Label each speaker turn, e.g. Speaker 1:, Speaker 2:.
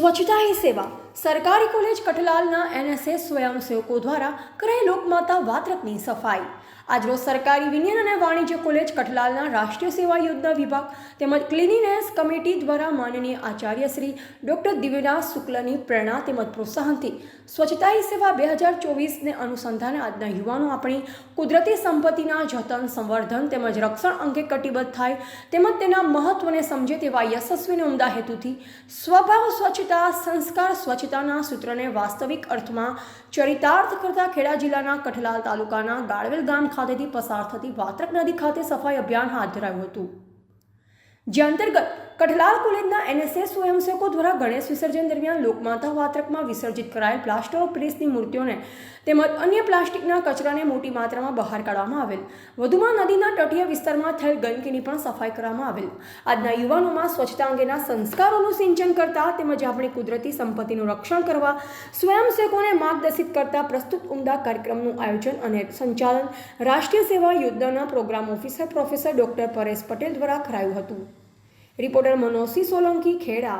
Speaker 1: સ્વચ્છતા હી સેવા સરકારી કોલેજ કઠલાલના એનએસએસ સ્વયંસેવકો દ્વારા કરાઈ લોકમાતા વાત્રકની સફાઈ. આજરોજ સરકારી વિજ્ઞાન અને વાણિજ્ય કોલેજ કઠલાલના રાષ્ટ્રીય સેવા યોજના વિભાગ તેમજ ક્લિનિનેસ કમિટી દ્વારા માનનીય આચાર્ય શ્રી ડૉક્ટર દિવ્યરાજ શુક્લની પ્રેરણા તેમજ પ્રોત્સાહનથી સ્વચ્છતા હી સેવા બે હજાર ચોવીસને અનુસંધાને આજના યુવાનો આપણી કુદરતી સંપત્તિના જતન, સંવર્ધન તેમજ રક્ષણ અંગે કટિબદ્ધ થાય તેમજ તેના મહત્વને સમજે તેવા યશસ્વીને ઉમદા હેતુથી સ્વભાવ સ્વચ્છતા, સંસ્કાર સ્વચ્છતાના સૂત્રને વાસ્તવિક અર્થમાં ચરિતાર્થ કરતા ખેડા જિલ્લાના કઠલાલ તાલુકાના ગાળવેલ ગામ ખાતેથી પસાર થતી વાત્રક નદી ખાતે સફાઈ અભિયાન હાથ ધરાયું હતું. જે અંતર્ગત કઠલાલ કોલેજના એનએસએસ સ્વયંસેવકો દ્વારા ગણેશ વિસર્જન દરમિયાન લોકમાતા વાત્રકમાં વિસર્જિત કરાયેલ પ્લાસ્ટર ઓફ પેરિસની મૂર્તિઓને તેમજ અન્ય પ્લાસ્ટિકના કચરાને મોટી માત્રામાં બહાર કાઢવામાં આવેલ. વધુમાં નદીના તટીય વિસ્તારમાં થયેલ ગંદકીની પણ સફાઈ કરવામાં આવેલ. આજના યુવાનોમાં સ્વચ્છતા અંગેના સંસ્કારોનું સિંચન કરતા તેમજ આપણી કુદરતી સંપત્તિનું રક્ષણ કરવા સ્વયંસેવકોને માર્ગદર્શિત કરતા પ્રસ્તુત ઉમદા કાર્યક્રમનું આયોજન અને સંચાલન રાષ્ટ્રીય સેવા યોજનાના programme officer professor doctor Paresh Patel દ્વારા કરાયું હતું. રિપોર્ટર મનોજસિંહ સોલંકી ખેડા